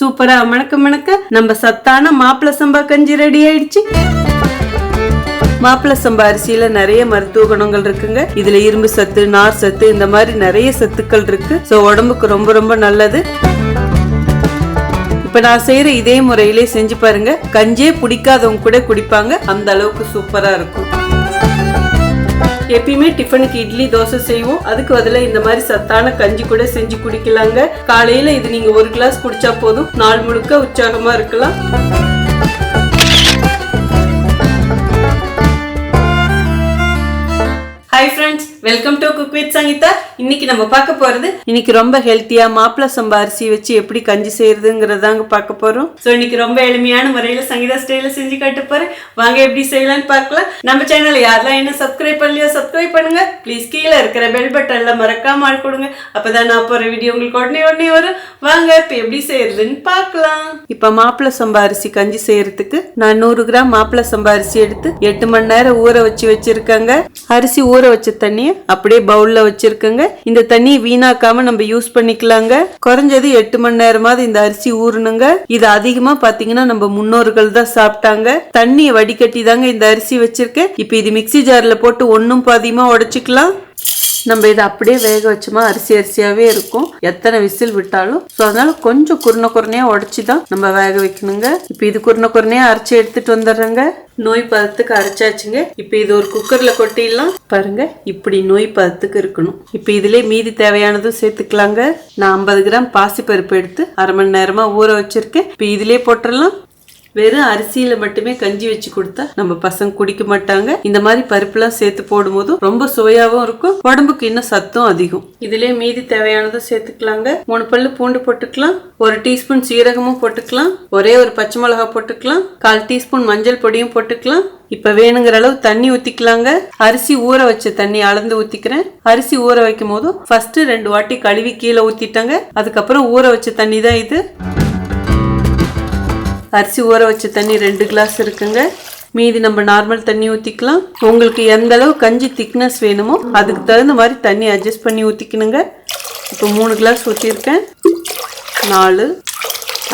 சூப்பரா. மணக்க மணக்க நம்ம சத்தான மாப்பிள சம்பா கஞ்சி ரெடி ஆயிடுச்சு. மாப்பிள சம்பா அரிசியில நிறைய மருத்துவ குணங்கள் இருக்குங்க. இதுல இரும்பு சத்து நார் சத்து இந்த மாதிரி நிறைய சத்துக்கள் இருக்கு. சோ உடம்புக்கு ரொம்ப ரொம்ப நல்லது. இப்ப நான் செய்யற இதே முறையிலே செஞ்சு பாருங்க. கஞ்சே பிடிக்காதவங்க கூட குடிப்பாங்க. அந்த அளவுக்கு சூப்பரா இருக்கும். எப்பயுமே டிஃபனுக்கு இட்லி தோசை செய்வோம். அதுக்கு பதில இந்த மாதிரி சத்தான கஞ்சி கூட செஞ்சு குடிக்கலாங்க. காலையில இது நீங்க ஒரு கிளாஸ் குடிச்சா போதும். நாள் முழுக்க உற்சாகமா இருக்கலாம். Welcome to cook with Sangeetha இன்னைக்கு நம்ம பார்க்க போறது இன்னைக்கு ரொம்ப ஹெல்த்தியா மாப்பிள சம்பா அரிசி வச்சு எப்படி கஞ்சி செய்யறதுங்கிறதாங்க பார்க்க போறோம். ஸோ இன்னைக்கு ரொம்ப எளிமையான முறையில சங்கீதா ஸ்டைல செஞ்சு காட்ட போறேன். வாங்க எப்படி செய்யலாம்னு பார்க்கலாம். நம்ம சேனல் யாரெல்லாம் என்ன சப்ஸ்கிரைப் பண்ணலையோ சப்ஸ்கிரைப் பண்ணுங்க. ப்ளீஸ் கீழே இருக்கிற பெல் பட்டன்ல மறக்காம ஆள் கொடுங்க. அப்பதான் நான் போற வீடியோ உங்களுக்கு உடனே உடனே வரும். வாங்க இப்போ எப்படி செய்யறதுன்னு பார்க்கலாம். இப்போ மாப்பிள சம்பா அரிசி கஞ்சி செய்யறதுக்கு நான் நூறு கிராம் மாப்பிள சம்பா அரிசி எடுத்து எட்டு மணி நேரம் ஊற வச்சு வச்சிருக்காங்க. அரிசி ஊற வச்ச தண்ணியை அப்படியே பவுல்ல வச்சிருக்கங்க. இந்த தண்ணியை வீணாக்காம நம்ம யூஸ் பண்ணிக்கலாங்க. குறைஞ்சது எட்டு மணி நேரமாவது இந்த அரிசி ஊறணுங்க. இது அதிகமா பாத்தீங்கன்னா நம்ம முன்னோர்கள் தான் சாப்பிட்டாங்க. தண்ணியை வடிகட்டி தாங்க இந்த அரிசி வச்சிருக்கேன். இப்போ இது மிக்ஸி ஜார்ல போட்டு ஒன்னும் பாதியமா உடைச்சிக்கலாம். நம்ம இதை அப்படியே வேக வச்சோமா அரிசி அரிசியாவே இருக்கும். எத்தனை விசில் விட்டாலும். ஸோ அதனால கொஞ்சம் குருணை குருணையா உடச்சி தான் நம்ம வேக வைக்கணுங்க. இப்போ இது குருணை குருணையா அரைச்சி எடுத்துட்டு வந்துடுறேங்க. நோய் பதத்துக்கு அரைச்சாச்சுங்க. இப்போ இது ஒரு குக்கர்ல கொட்டிடலாம். பாருங்க இப்படி நோய் பதத்துக்கு இருக்கணும். இப்போ இதுல மீதி தேவையானதும் சேர்த்துக்கலாங்க. நான் ஐம்பது கிராம் பாசிப்பருப்பு எடுத்து அரை மணி நேரமா ஊற வச்சிருக்கேன். இப்போ இதுலயே போட்டுடலாம். வெறும் அரிசியில மட்டுமே கஞ்சி வச்சு கொடுத்தா நம்ம பசங்க குடிக்க மாட்டாங்க. இந்த மாதிரி பருப்புலாம் சேர்த்து போடும்போதும் ரொம்ப சுவையாவும் இருக்கும். உடம்புக்கு இன்னும் சத்தும் அதிகம். இதுலயே மீதி தேவையானதும் சேர்த்துக்கலாங்க. மூணு பல்லு பூண்டு போட்டுக்கலாம். ஒரு டீஸ்பூன் சீரகமும் போட்டுக்கலாம். ஒரே ஒரு பச்சை மிளகா போட்டுக்கலாம். கால் டீஸ்பூன் மஞ்சள் பொடியும் போட்டுக்கலாம். இப்ப வேணுங்கிற அளவு தண்ணி ஊத்திக்கலாங்க. அரிசி ஊற வச்ச தண்ணி அளந்து ஊத்திக்கிறேன். அரிசி ஊற வைக்கும் போதும் ஃபர்ஸ்ட் ரெண்டு வாட்டி கழுவி கீழே ஊத்திட்டாங்க. அதுக்கப்புறம் ஊற வச்ச தண்ணி தான் இது. அரிசி ஊற வச்ச தண்ணி ரெண்டு கிளாஸ் இருக்குங்க. மீதி நம்ம நார்மல் தண்ணி ஊற்றிக்கலாம் உங்களுக்கு எந்த அளவு கஞ்சி திக்னஸ் வேணுமோ அதுக்கு தகுந்த மாதிரி தண்ணி அட்ஜஸ்ட் பண்ணி ஊற்றிக்கணுங்க இப்போ மூணு கிளாஸ் ஊற்றிருக்கேன் நாலு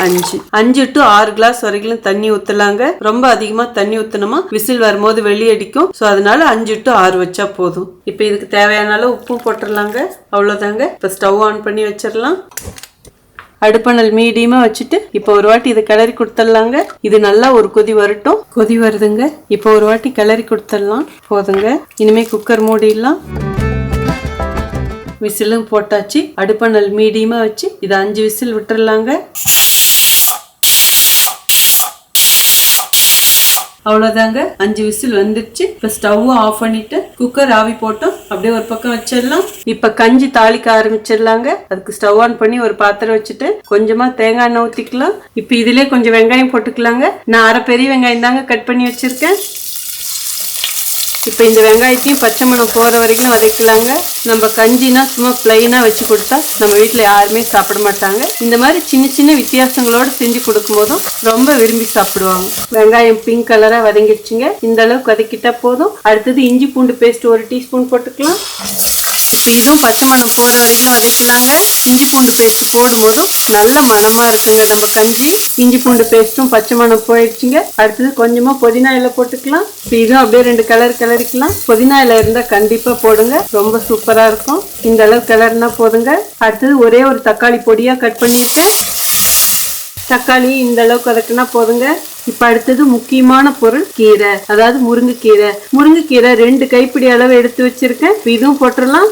அஞ்சு. அஞ்சு டு ஆறு கிளாஸ் வரைக்கும் தண்ணி ஊற்றலாங்க ரொம்ப அதிகமாக தண்ணி ஊற்றணுமா விசில் வரும்போது வெளியடிக்கும் ஸோ அதனால அஞ்சு டு ஆறு வச்சா போதும். இப்போ இதுக்கு தேவையான அளவு உப்பும் போட்டுடலாங்க அவ்வளோதாங்க இப்போ ஸ்டவ் ஆன் பண்ணி வச்சிடலாம். அடுப்பணல் மீடியமா வச்சுட்டு இப்போ ஒரு வாட்டி இதை கிளறி கொடுத்துடலாங்க. இது நல்லா ஒரு கொதி வரட்டும். கொதி வருதுங்க. இப்போ ஒரு வாட்டி கிளறி கொடுத்துடலாம். போதுங்க. இனிமே குக்கர் மூடிடலாம். விசிலும் போட்டாச்சு. அடுப்பணல் மீடியமா வச்சு இதை அஞ்சு விசில் விட்டுறலாங்க அவ்வளோதாங்க அஞ்சு விசில் வந்துடுச்சு இப்போ ஸ்டவ் ஆஃப் பண்ணிட்டு குக்கர் ஆவி போட்டோம். அப்படியே ஒரு பக்கம் வச்சிடலாம். இப்போ கஞ்சி தாளிக்க ஆரம்பிச்சிடலாங்க. அதுக்கு ஸ்டவ் ஆன் பண்ணி ஒரு பாத்திரம் வச்சுட்டு கொஞ்சமா தேங்காய் எண்ணெய் ஊற்றிக்கலாம் இப்போ இதுலேயே கொஞ்சம் வெங்காயம் போட்டுக்கலாங்க. நான் அரை பெரிய வெங்காயம் தாங்க கட் பண்ணி வச்சிருக்கேன். இப்போ இந்த வெங்காயத்தையும் பச்சை மணம் போகிற வரைக்கும் வதக்கலாங்க. நம்ம கஞ்சினா சும்மா பிளைனாக வச்சு கொடுத்தா நம்ம வீட்டில் யாருமே சாப்பிட மாட்டாங்க. இந்த மாதிரி சின்ன சின்ன வித்தியாசங்களோடு செஞ்சு கொடுக்கும் போதும் ரொம்ப விரும்பி சாப்பிடுவாங்க. வெங்காயம் பிங்க் கலராக வதங்கிடுச்சுங்க. இந்த அளவுக்கு வதக்கிட்டா போதும். அடுத்தது இஞ்சி பூண்டு பேஸ்ட் ஒரு டீஸ்பூன் போட்டுக்கலாம். இப்போ இதுவும் பச்சை மணம் போகிற வரைக்கும் வதக்கலாங்க இஞ்சி பூண்டு பேஸ்ட் போடும்போதும் நல்ல மனமாக இருக்குங்க நம்ம கஞ்சி. இஞ்சி பூண்டு பேஸ்ட்டும் பச்சை மணம் போயிடுச்சுங்க. அடுத்தது கொஞ்சமாக புதினா இலை போட்டுக்கலாம். இப்போ இதுவும் அப்படியே ரெண்டு கலர் கிளறிக்கலாம். புதினா இலை இருந்தால் கண்டிப்பாக போடுங்க. ரொம்ப சூப்பராக இருக்கும். இந்த அளவு கிளறினா போதுங்க. அடுத்தது ஒரே ஒரு தக்காளி பொடியாக கட் பண்ணியிருக்கேன். தக்காளி இந்த அளவுக்கு வதக்குனா போதுங்க. இப்ப அடுத்தது முக்கியமான பொருள் கீரை. அதாவது முருங்கைக்கீரை. முருங்கைக்கீரை ரெண்டு கைப்பிடி அளவு எடுத்து வச்சிருக்கேன். இதுவும் போட்டுடலாம்.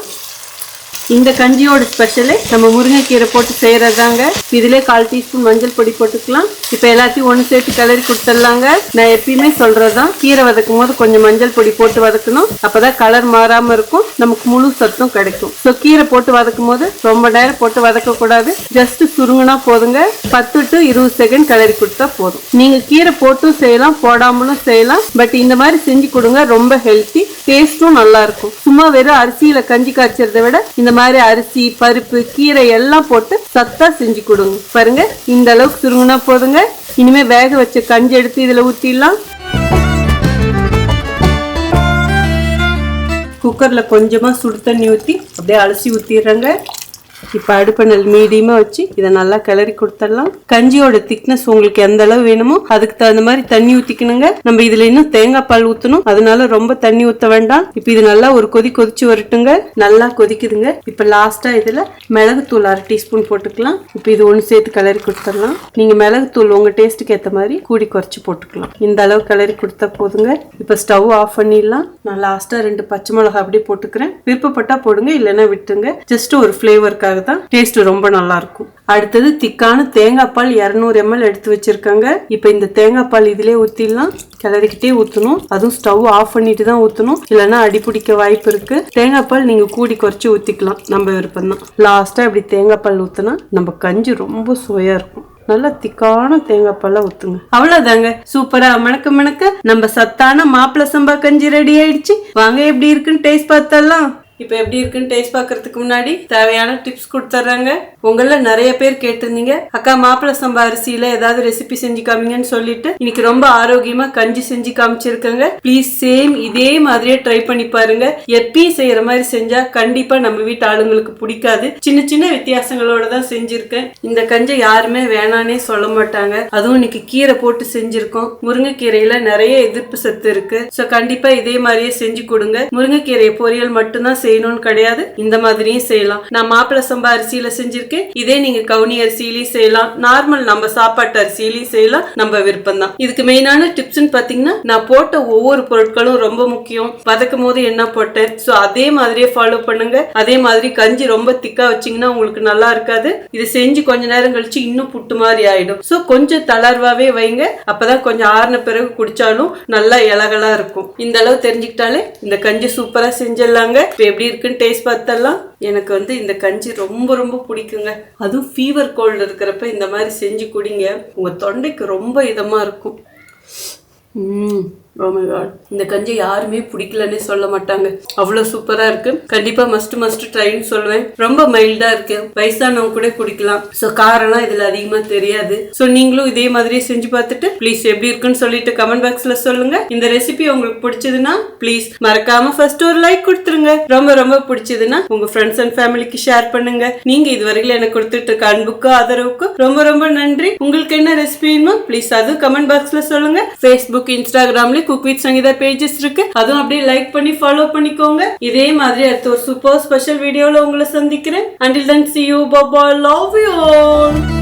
இந்த கஞ்சியோட ஸ்பெஷலே நம்ம முருங்கைக்கீரை போட்டு செய்யறதாங்க இதுல கால் டீஸ்பூன் மஞ்சள் பொடி போட்டுக்கலாம். இப்ப எல்லாத்தையும் ஒன்று சேர்த்து கிளறி கொடுத்துடலாங்க. நான் எப்பயுமே சொல்றதுதான் கீரை வதக்கும் போது கொஞ்சம் மஞ்சள் பொடி போட்டு வதக்கணும். அப்பதான் கலர் மாறாம இருக்கும். நமக்கு முழு சத்தும் கிடைக்கும். ஸோ கீரை போட்டு வதக்கும் போது ரொம்ப நேரம் போட்டு வதக்க கூடாது. ஜஸ்ட் சுருங்கினா போதுங்க. பத்து டு இருபது செகண்ட் கிளறி கொடுத்தா போதும். நீங்க கீரை போட்டும் செய்யலாம் போடாமலும் செய்யலாம். பட் இந்த மாதிரி செஞ்சு கொடுங்க ரொம்ப ஹெல்த்தி டேஸ்டும் நல்லா இருக்கும். சும்மா வெறும் அரிசியில கஞ்சி காய்ச்சறதை விட இந்த மாதிரி அரிசி பருப்பு கீரை எல்லாம் போட்டு சத்தா செஞ்சு கொடுங்க. பாருங்க இந்த அளவுக்கு சுருங்கினா போதுங்க. இனிமே வேக வச்ச கஞ்சி எடுத்து இதுல ஊத்திடலாம். குக்கர்ல கொஞ்சமா சுடு தண்ணி ஊத்தி அப்படியே அலசி ஊத்திடுறேங்க. இப்போ அடுப்பணல் மீடியமாக வச்சு இதை நல்லா கிளறி கொடுத்துடலாம். கஞ்சியோட திக்னஸ் உங்களுக்கு எந்த அளவு வேணுமோ அதுக்கு தகுந்த மாதிரி தண்ணி ஊற்றிக்கணுங்க நம்ம இதில் இன்னும் தேங்காய் பால் ஊற்றணும் அதனால ரொம்ப தண்ணி ஊற்ற வேண்டாம். இப்போ இது நல்லா ஒரு கொதி கொதிச்சு வரட்டுங்க. நல்லா கொதிக்குதுங்க. இப்போ லாஸ்ட்டாக இதில் மிளகுத்தூள் அரை டீஸ்பூன் போட்டுக்கலாம். இப்போ இது ஒன்று சேர்த்து கிளறி கொடுத்துடலாம். நீங்கள் மிளகுத்தூள் உங்கள் டேஸ்ட்டுக்கு ஏற்ற மாதிரி கூடி குறைச்சி போட்டுக்கலாம். இந்த அளவு கிளறி கொடுத்தா போதுங்க. இப்போ ஸ்டவ் ஆஃப் பண்ணிடலாம். நான் லாஸ்ட்டாக ரெண்டு பச்சை மிளகா அப்படியே போட்டுக்கிறேன். விருப்பப்பட்டா போடுங்க இல்லைன்னா விட்டுருங்க. ஜஸ்ட் ஒரு ஃப்ளேவருக்காக தான் டேஸ்ட் ரொம்ப நல்லா இருக்கும் அடுத்தது திக்கான தேங்காய் பால் இரநூறு எம்எல் எடுத்து வச்சிருக்காங்க. இப்போ இந்த தேங்காய் பால் இதிலே ஊத்திடலாம். கிளறிக்கிட்டே ஊற்றணும் அதுவும் ஸ்டவ் ஆஃப் பண்ணிட்டு தான் ஊற்றணும் இல்லைன்னா அடிப்பிடிக்க வாய்ப்பு இருக்கு. தேங்காய் பால் நீங்க கூடி குறைச்சி ஊற்றிக்கலாம் நம்ம விருப்பம் தான். லாஸ்ட்டாக இப்படி தேங்காய் பால் ஊற்றினா நம்ம கஞ்சி ரொம்ப சுவையாக இருக்கும். நல்லா திக்கான தேங்காய் பால ஊத்துங்க. அவ்வளவுதாங்க. சூப்பரா. மணக்க மணக்க நம்ம சத்தான மாப்பிள சம்பா கஞ்சி ரெடி ஆயிடுச்சு. வாங்க எப்படி இருக்குன்னு டேஸ்ட் பார்த்தலாம் இப்போ எப்படி இருக்குன்னு டேஸ்ட் பார்க்கறதுக்கு முன்னாடி தேவையான டிப்ஸ் கொடுத்துட்றாங்க உங்கள நிறைய பேர் கேட்டிருந்தீங்க. அக்கா மாப்பிள்ள சம்பா அரிசியில ஏதாவது ரெசிபி செஞ்சு காமிங்கன்னு சொல்லிட்டு இன்னைக்கு ரொம்ப ஆரோக்கியமா கஞ்சி செஞ்சு காமிச்சிருக்கேங்க. ப்ளீஸ் சேம் இதே மாதிரியே ட்ரை பண்ணி பாருங்க. எப்பயும் செய்யற மாதிரி செஞ்சா கண்டிப்பா நம்ம வீட்டு ஆளுங்களுக்கு பிடிக்காது. சின்ன சின்ன வித்தியாசங்களோட தான் செஞ்சிருக்கேன். இந்த கஞ்சை யாருமே வேணானே சொல்ல மாட்டாங்க. அதுவும் இன்னைக்கு கீரை போட்டு செஞ்சிருக்கோம். முருங்கைக்கீரையில நிறைய எதிர்ப்பு சத்து இருக்கு. ஸோ கண்டிப்பா இதே மாதிரியே செஞ்சு கொடுங்க. முருங்கைக்கீரை பொரியல் மட்டும்தான் செய்யணும்னு கிடையாது. இந்த மாதிரியும் செய்யலாம். நான் மாப்பிள்ள சம்பா அரிசியில செஞ்சிருக்கேன். இதே நீங்க கவுனி அரிசியிலையும் செய்யலாம். நார்மல் நம்ம சாப்பாட்டு அரிசியிலையும் செய்யலாம். நம்ம விருப்பம் தான் இதுக்கு மெயினான டிப்ஸ்னு பாத்தீங்கன்னா நான் போட்ட ஒவ்வொரு பொருட்களும் ரொம்ப முக்கியம். வதக்கும் போது என்ன போட்டேன்? ஸோ அதே மாதிரியே ஃபாலோ பண்ணுங்க. அதே மாதிரி கஞ்சி ரொம்ப திக்கா வச்சீங்கன்னா உங்களுக்கு நல்லா இருக்காது. இது செஞ்சு கொஞ்ச நேரம் கழிச்சு இன்னும் புட்டு மாதிரி ஆயிடும். ஸோ கொஞ்சம் தளர்வாவே வைங்க. அப்பதான் கொஞ்சம் ஆறின பிறகு குடிச்சாலும் நல்லா இலகலா இருக்கும். இந்த அளவு தெரிஞ்சுக்கிட்டாலே இந்த கஞ்சி சூப்பரா செஞ்சிடலாங்க. இப்போ எப்படி இருக்குன்னு டேஸ்ட் பார்த்தலாம் எனக்கு வந்து இந்த கஞ்சி ரொம்ப ரொம்ப பிடிக்குங்க. அதுவும் ஃபீவர் கோல்டு இருக்கிறப்ப இந்த மாதிரி செஞ்சு குடிங்க. உங்கள் தொண்டைக்கு ரொம்ப இதமாக இருக்கும். ம். Oh இந்த கஞ்சி யாருமே பிடிக்கலன்னே சொல்ல மாட்டாங்க. அவ்வளவு சூப்பரா இருக்கு. கண்டிப்பா மஸ்ட் மஸ்ட் ட்ரைன்னு சொல்லுவேன். ரொம்ப மைல்டா இருக்கு. வயசானவங்க கூட குடிக்கலாம். சோ காரம்லாம் இதுல அதிகமா தெரியாது. சோ நீங்களும் இதே மாதிரியே செஞ்சு பார்த்துட்டு ப்ளீஸ் எப்படி இருக்குன்னு சொல்லிட்டு கமெண்ட் பாக்ஸ்ல சொல்லுங்க. இந்த ரெசிபி உங்களுக்கு பிடிச்சதுன்னா ப்ளீஸ் மறக்காம ஃபர்ஸ்ட் ஒரு லைக் கொடுத்துருங்க. ரொம்ப ரொம்ப பிடிச்சதுன்னா உங்க ஃப்ரெண்ட்ஸ் அண்ட் ஃபேமிலிக்கு ஷேர் பண்ணுங்க. நீங்க இதுவரையில எனக்கு கொடுத்துட்டு இருக்க அன்புக்கும் ஆதரவுக்கும் ரொம்ப ரொம்ப நன்றி. உங்களுக்கு என்ன ரெசிபி வேணுமோ ப்ளீஸ் அதுவும் கமெண்ட் பாக்ஸ்ல சொல்லுங்க. ஃபேஸ்புக் இன்ஸ்டாகிராம்ல குக் வித் சங்கீதா பேஜஸ் இருக்கு. அதுவும் அப்படியே லைக் பண்ணி ஃபாலோ பண்ணிக்கோங்க. இதே மாதிரி அடுத்த ஒரு சூப்பர் ஸ்பெஷல் வீடியோல உங்களை சந்திக்கிறேன். அண்டில் தன் சி யூ பாபா லவ் யூ